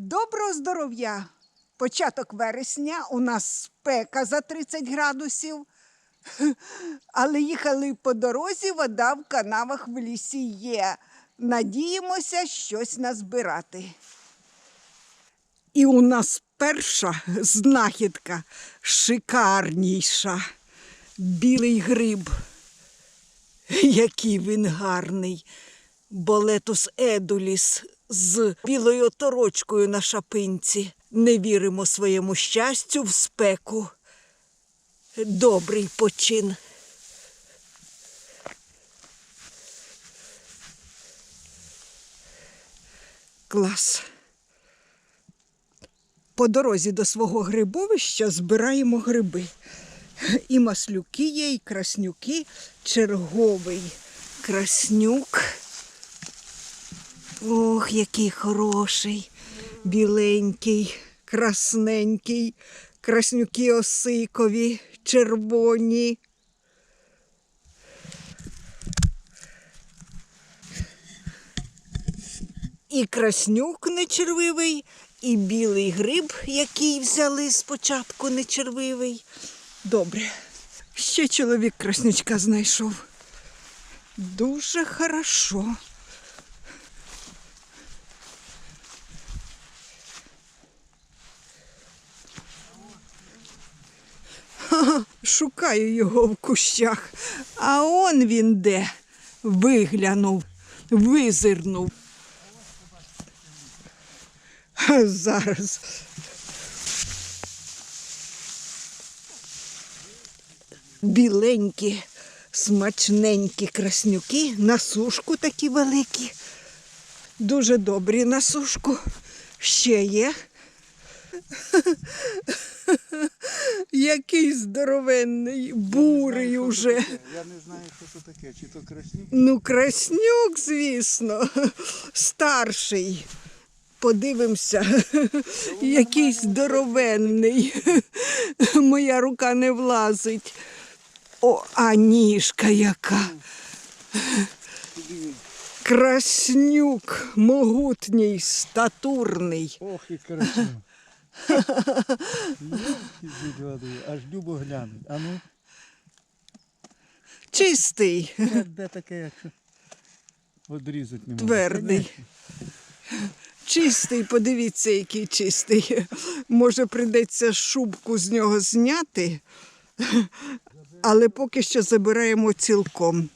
Доброго здоров'я! Початок вересня, у нас спека за 30 градусів. Але їхали по дорозі, вода в канавах в лісі є. Надіємося щось назбирати. І у нас перша знахідка шикарніша. Білий гриб. Який він гарний. Болетус едуліс з білою оторочкою на шапинці. Не віримо своєму щастю в спеку. Добрий почин. Клас. По дорозі до свого грибовища збираємо гриби. І маслюки є, і краснюки. Черговий краснюк. Ох, який хороший, біленький, красненький, краснюки осикові, червоні. І краснюк нечервивий, і білий гриб, який взяли спочатку нечервивий. Добре. Ще чоловік краснючка знайшов. Дуже хорошо. Шукаю його в кущах. А он він де виглянув, визирнув. Ха, Зараз. Біленькі, смачненькі краснюки, на сушку такі великі. Дуже добрі на сушку. Ще є. Який здоровенний, бурий уже. Я не знаю, що це таке, чи то краснюк. Ну, краснюк, звісно, старший. Подивимося, який здоровенний. Моя рука не влазить. О, а ніжка яка. Краснюк, могутній, статурний. Ох, і краснюк. Аж любо глянуть. А ну, Чистий, де- де таке, якщо одрізати не можна. твердий. Чистий, подивіться, який чистий. Може, прийдеться шубку з нього зняти, але поки що забираємо цілком.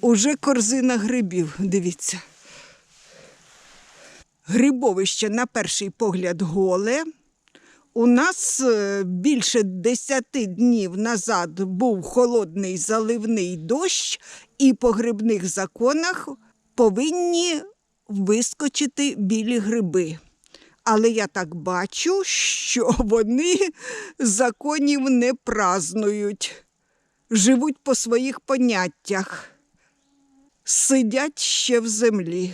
Уже корзина грибів, дивіться. Грибовище на перший погляд голе. У нас е, більше 10 днів назад був холодний заливний дощ, і по грибних законах повинні вискочити білі гриби. Але я так бачу, що вони законів не празнують, живуть по своїх поняттях, сидять ще в землі.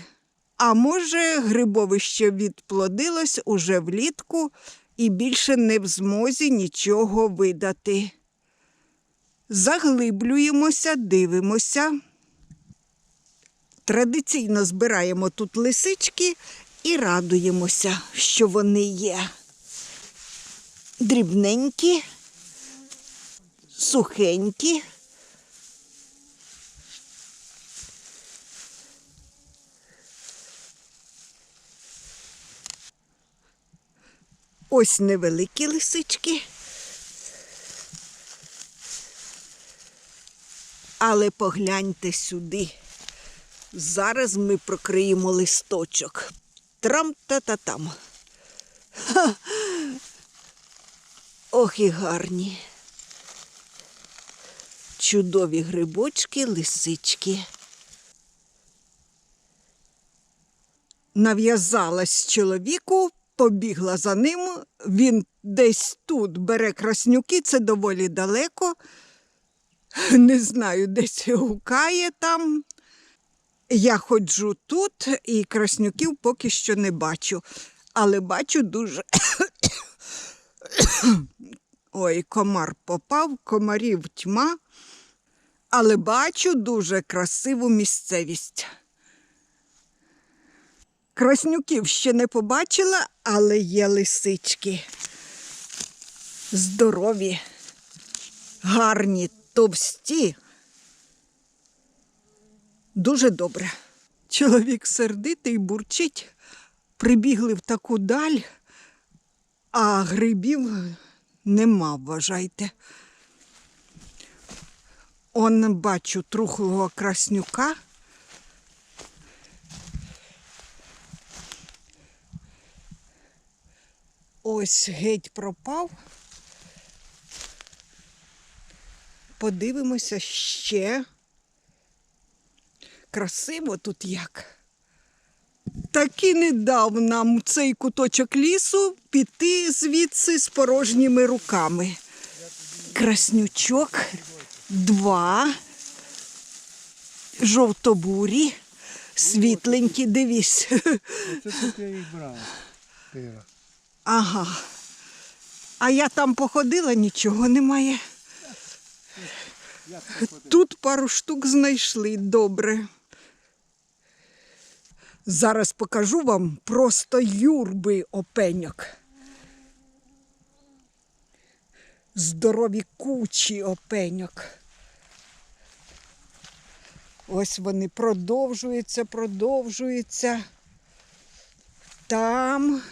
А може, грибовище відплодилось уже влітку і більше не в змозі нічого видати. Заглиблюємося, дивимося. Традиційно збираємо тут лисички і радуємося, що вони є. Дрібненькі, сухенькі. Ось невеликі лисички. Але погляньте сюди. Зараз ми прокриємо листочок. Трам-та-та-там. Ох і гарні. Чудові грибочки, лисички. Нав'язалась чоловіку, побігла за ним. Він десь тут бере краснюки, це доволі далеко. Не знаю, десь гукає там. Я ходжу тут і краснюків поки що не бачу, але бачу дуже. Ой, комар попав, комарів тьма, але бачу дуже красиву місцевість. Краснюків ще не побачила, але є лисички. Здорові, гарні, товсті. Дуже добре. Чоловік сердитий бурчить, прибігли в таку даль, а грибів нема, вважайте. Он бачу трухлого краснюка. Ось геть пропав. Подивимося ще. Красиво тут як. Так і не дав нам цей куточок лісу піти звідси з порожніми руками. Краснючок, два, жовтобурі, світленькі, дивись. Це тут я їх брав. Ага. А я там походила, нічого немає. Тут пару штук знайшли добре. Зараз покажу вам просто юрби опеньок. Здорові кучі опеньок. Ось вони продовжуються, продовжуються. Там.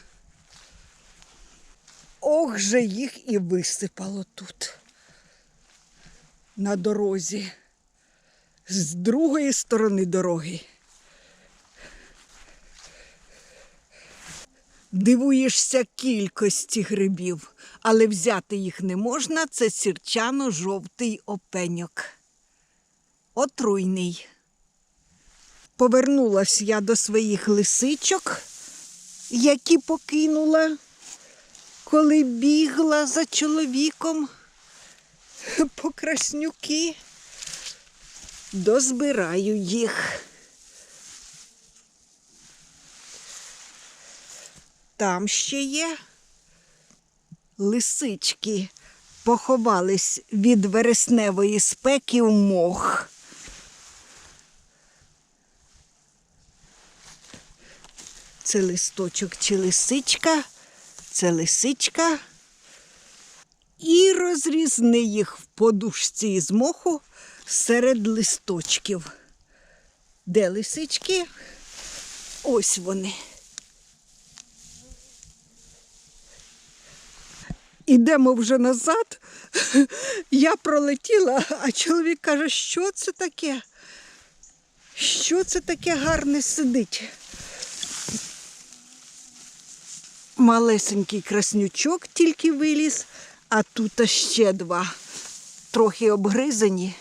Ох же їх і висипало тут, на дорозі, з другої сторони дороги. Дивуєшся кількості грибів, але взяти їх не можна, це сірчано-жовтий опеньок. Отруйний. Повернулась я до своїх лисичок, які покинула коли бігла за чоловіком по краснюки, дозбираю їх. Там ще є лисички поховались від вересневої спеки в мох. Це листочок чи лисичка це лисичка. І розрізни їх в подушці із моху серед листочків. Де лисички? Ось вони. Ідемо вже назад. Я пролетіла, а чоловік каже, що це таке? Що це таке гарне сидить? Малесенький краснючок тільки виліз, а тут ще два. Трохи обгризані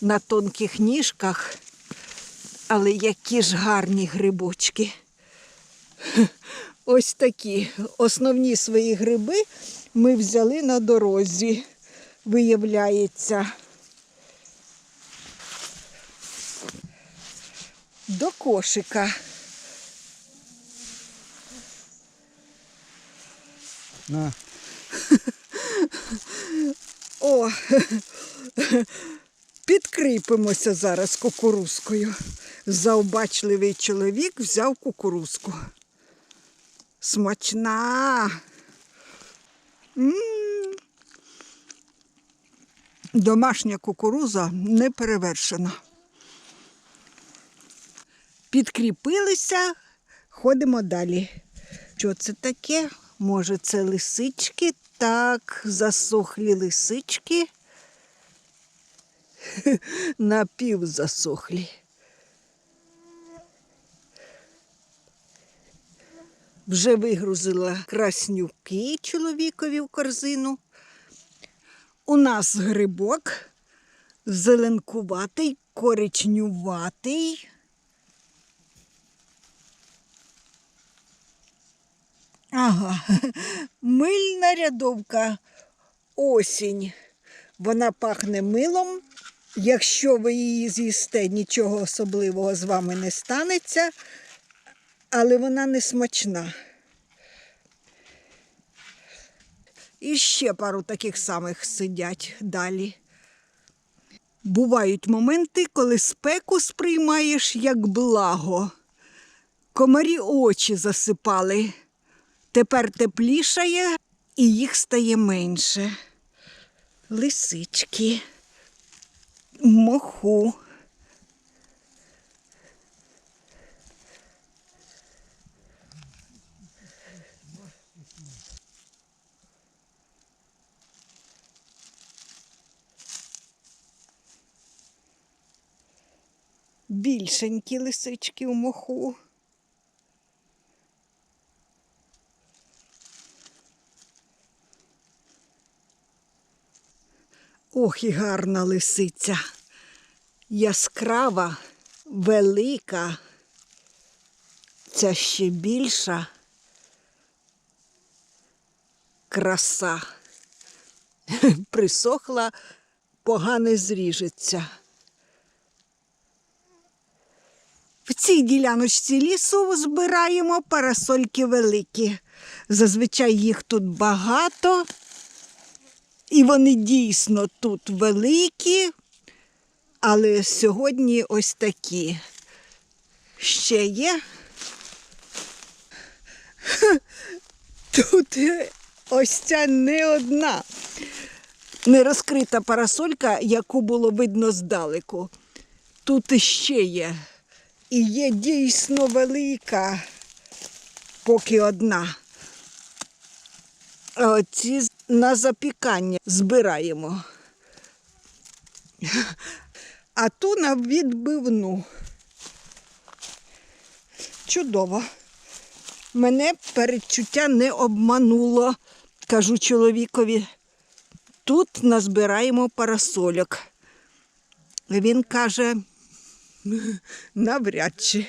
на тонких ніжках, але які ж гарні грибочки. Ось такі основні свої гриби ми взяли на дорозі, виявляється. До кошика. На. О, підкріпимося зараз кукурузкою. Завбачливий чоловік взяв кукурузку. Смачна. Домашня кукуруза не перевершена. Підкріпилися, ходимо далі. Що це таке? Може, це лисички? Так, засохлі лисички. Напівзасохлі. Вже вигрузила краснюки чоловікові в корзину. У нас грибок зеленкуватий, коричнюватий. Ага, мильна рядовка осінь. Вона пахне милом. Якщо ви її з'їсте, нічого особливого з вами не станеться, але вона не смачна. І ще пару таких самих сидять далі. Бувають моменти, коли спеку сприймаєш як благо. Комарі очі засипали. Тепер теплішає і їх стає менше. Лисички, моху. Більшенькі лисички у моху. Ох, і гарна лисиця. Яскрава, велика. Ця ще більша. Краса. Присохла, погано зріжеться. В цій діляночці лісу збираємо парасольки великі. Зазвичай їх тут багато. І вони дійсно тут великі, але сьогодні ось такі. Ще є. Тут ось ця не одна нерозкрита парасолька, яку було видно здалеку. Тут іще є. І є дійсно велика, поки одна. Оці на запікання збираємо. А ту на відбивну. Чудово. Мене передчуття не обмануло, кажу чоловікові. Тут назбираємо парасольок. Він каже, навряд чи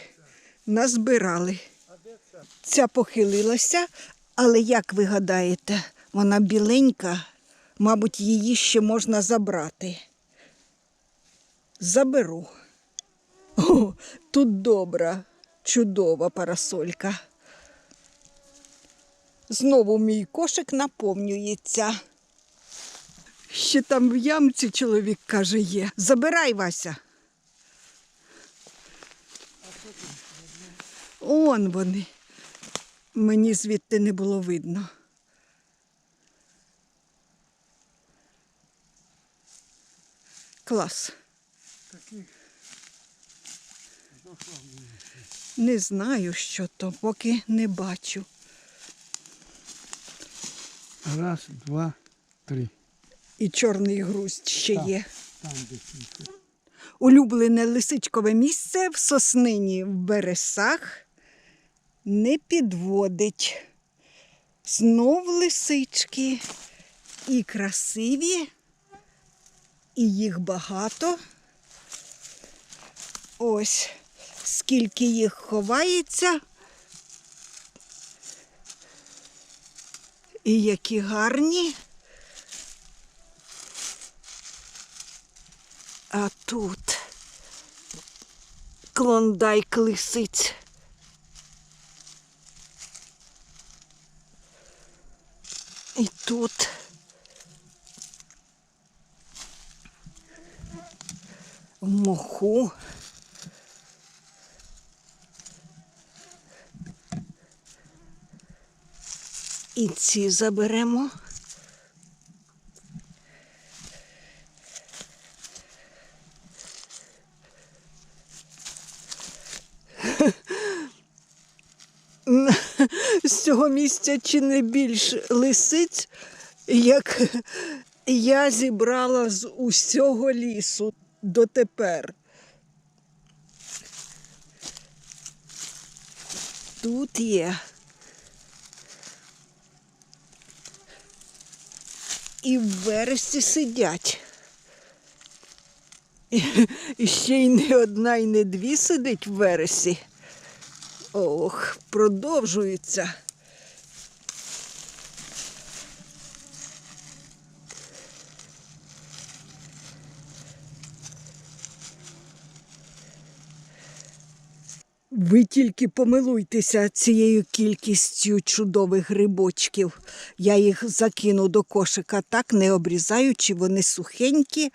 назбирали. Ця похилилася, але як ви гадаєте, вона біленька, мабуть, її ще можна забрати. Заберу. О, тут добра, чудова парасолька. Знову мій кошик наповнюється. Ще там в ямці чоловік каже є. Забирай, Вася. Он вони. Мені звідти не було видно. Клас. Таких Не знаю, що то, поки не бачу. раз, два, три. І чорний грусть ще Так. є. Там десь. Улюблене лисичкове місце в соснині в бересах не підводить. Знов лисички і красиві, і їх багато. Ось скільки їх ховається. І які гарні. А тут клондайк лисиць. І тут в моху. І ці заберемо. з цього місця чи не більш лисиць, як я зібрала з усього лісу дотепер. Тут є. І в вересті сидять. І ще й не одна, і не дві сидить в вересі. Ох, продовжується. Ви тільки помилуйтеся цією кількістю чудових грибочків. Я їх закину до кошика так, не обрізаючи, вони сухенькі,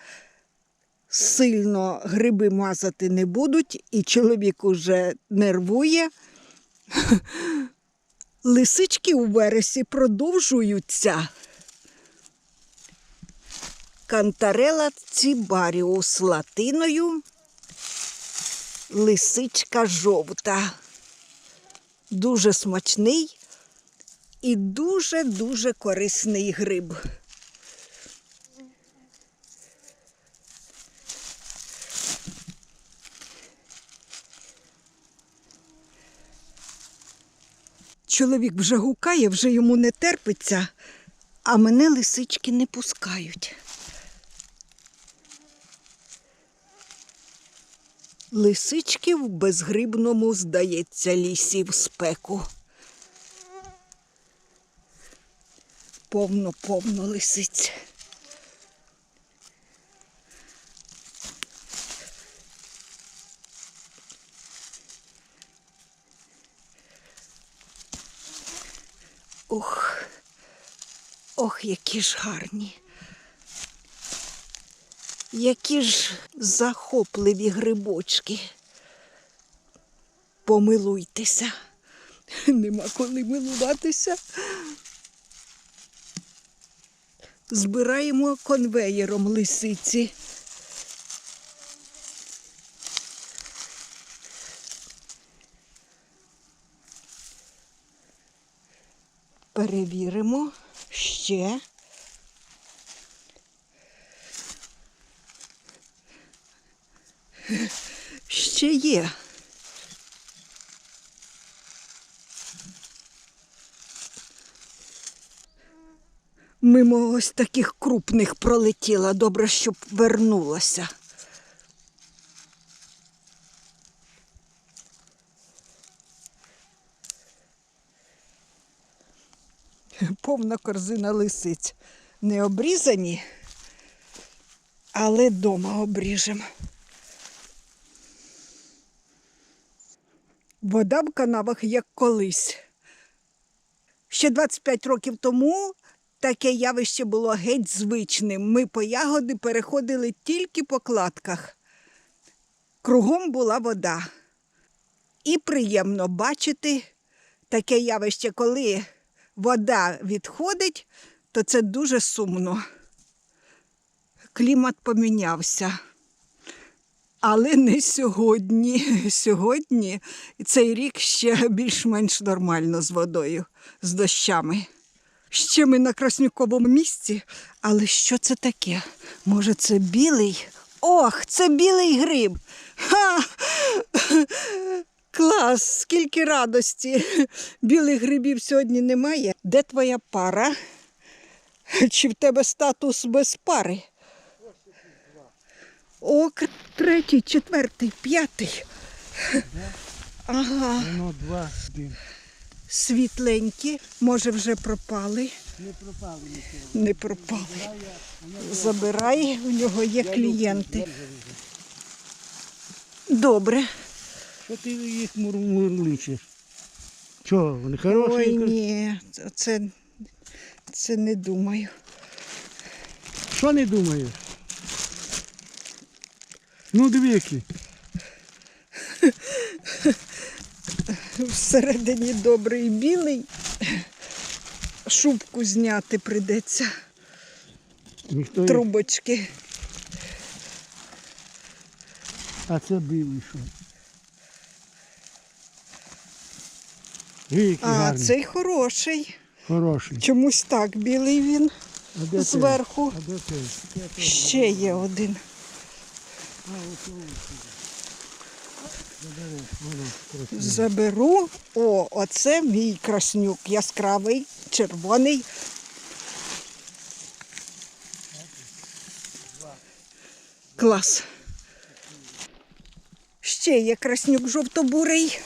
сильно гриби мазати не будуть, і чоловік уже нервує, Лисички у вересі продовжуються. Кантарела цибаріус латиною. Лисичка жовта. Дуже смачний і дуже-дуже корисний гриб. Чоловік вже гукає, вже йому не терпиться, а мене лисички не пускають. Лисички в безгрибному, здається, лісі в спеку. Повно-повно лисиць. Ох, ох, які ж гарні. Які ж захопливі грибочки. Помилуйтеся. Нема коли милуватися. Збираємо конвеєром лисиці. Перевіримо ще. Ще є. Мимо ось таких крупних пролетіла. Добре, щоб вернулася. Повна корзина лисиць. Не обрізані, але дома обріжемо. Вода в канавах як колись. Ще 25 років тому таке явище було геть звичним. Ми по ягоди переходили тільки по кладках. Кругом була вода. І приємно бачити таке явище, коли вода відходить, то це дуже сумно. Клімат помінявся. Але не сьогодні. Сьогодні цей рік ще більш-менш нормально з водою, з дощами. Ще ми на Краснюковому місці, але що це таке? Може, це білий? Ох, це білий гриб. Ха! Клас, скільки радості. Білих грибів сьогодні немає. Де твоя пара? Чи в тебе статус без пари? О, третій, четвертий, п'ятий. Ага, Воно два, один. світленькі, може вже пропали. Не пропали нічого. Не пропали. Забирай, у нього є клієнти. Добре. Що ти їх мурличиш? Чого, вони хороші? Ой, ні, це, це не думаю. Що не думаєш? Ну, диви які. Всередині добрий білий. Шубку зняти прийдеться. Ніхто їх- Трубочки. А це білий що? Диви, які А гарні. цей хороший. Хороший. Чомусь так білий він А де зверху. А де цей? Ще є один. Заберу. О, оце мій краснюк. Яскравий, червоний. Клас. Ще є краснюк жовтобурий.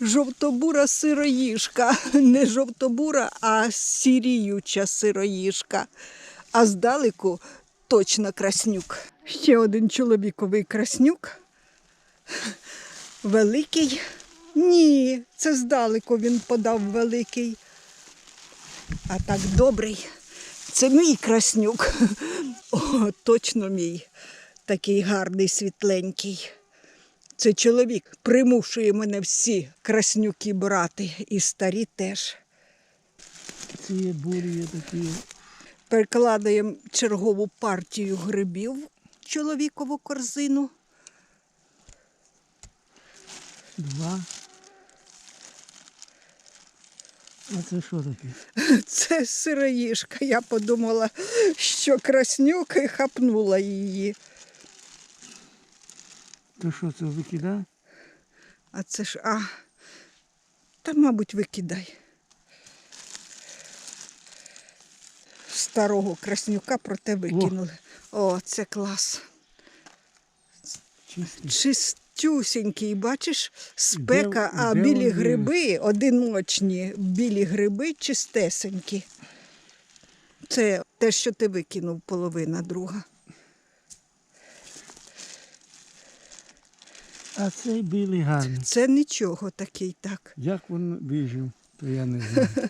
Жовтобура сироїжка. Не жовтобура, а сіріюча сироїжка. А здалеку точно краснюк. Ще один чоловіковий краснюк. Великий. Ні, це здалеку він подав великий. А так добрий. Це мій краснюк. О, точно мій. Такий гарний, світленький. Це чоловік примушує мене всі краснюки брати, і старі теж. Ці бурі є такі. Перекладаємо чергову партію грибів в чоловікову корзину. Два. А це що таке? Це сироїжка. Я подумала, що краснюк і хапнула її. То що це викидає? А це ж, а, та, мабуть, викидай. Старого краснюка проте викинули. О, це клас. Чистюсінький, бачиш, спека, Де- а де білі гриби одиночні, білі гриби чистесенькі. Це те, що ти викинув, половина друга. А цей білий гарний. Це нічого такий так. Як він вижив, то я не знаю.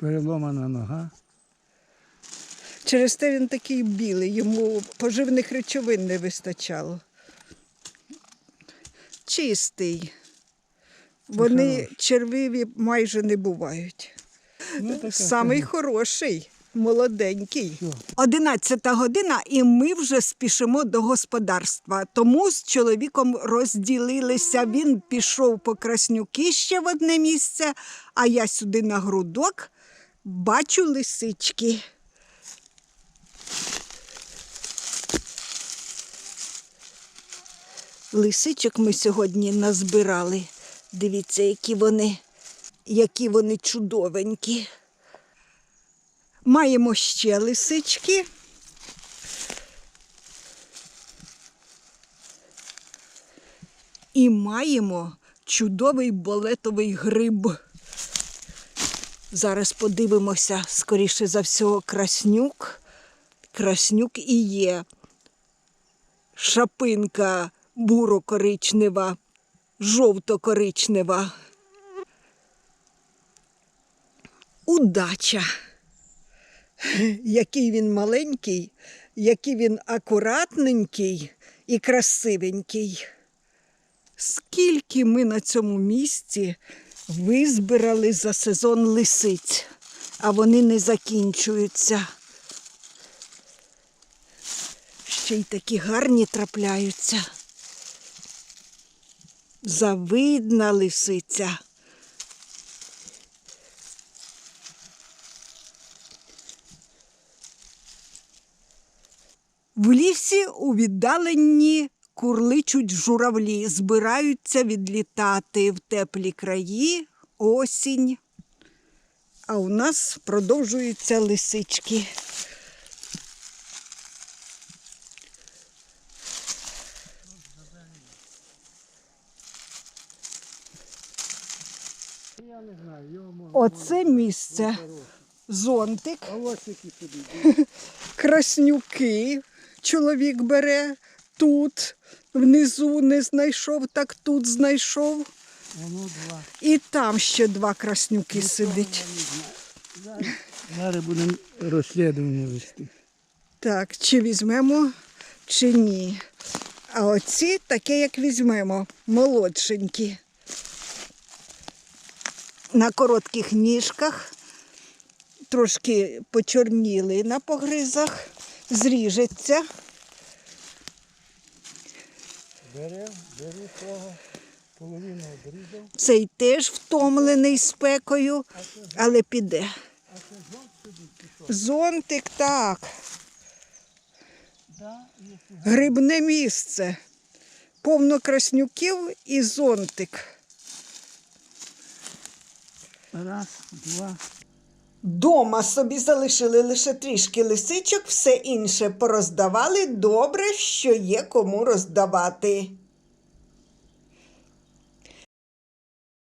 Переломана нога. Через те він такий білий, йому поживних речовин не вистачало. Чистий. Вони червиві майже не бувають. Ну, Самий хороший, молоденький. Одинадцята година, і ми вже спішимо до господарства. Тому з чоловіком розділилися. Він пішов по краснюки ще в одне місце, а я сюди на грудок бачу лисички. Лисичок ми сьогодні назбирали. Дивіться, які вони, які вони чудовенькі. Маємо ще лисички. І маємо чудовий болетовий гриб. Зараз подивимося, скоріше за всього, краснюк. Краснюк і є. Шапинка буро-коричнева, жовто-коричнева. Удача! Який він маленький, який він акуратненький і красивенький. Скільки ми на цьому місці визбирали за сезон лисиць, а вони не закінчуються. Ще й такі гарні трапляються. Завидна лисиця. В лісі у віддаленні курличуть журавлі, збираються відлітати в теплі краї, осінь. А у нас продовжуються лисички. Я не знаю, його можна. Оце місце. Зонтик, краснюки. Чоловік бере тут, внизу не знайшов, так тут знайшов. І там ще два краснюки сидить. Зараз будемо розслідування вести. Так, чи візьмемо, чи ні. А оці таке, як візьмемо, молодшенькі. На коротких ніжках, трошки почорніли на погризах, зріжеться. Бере, бери того, половину обрізав. Цей теж втомлений спекою, але піде. Зонтик так, грибне місце. Повно краснюків і зонтик. Раз, два. Дома собі залишили лише трішки лисичок, все інше пороздавали. Добре, що є кому роздавати.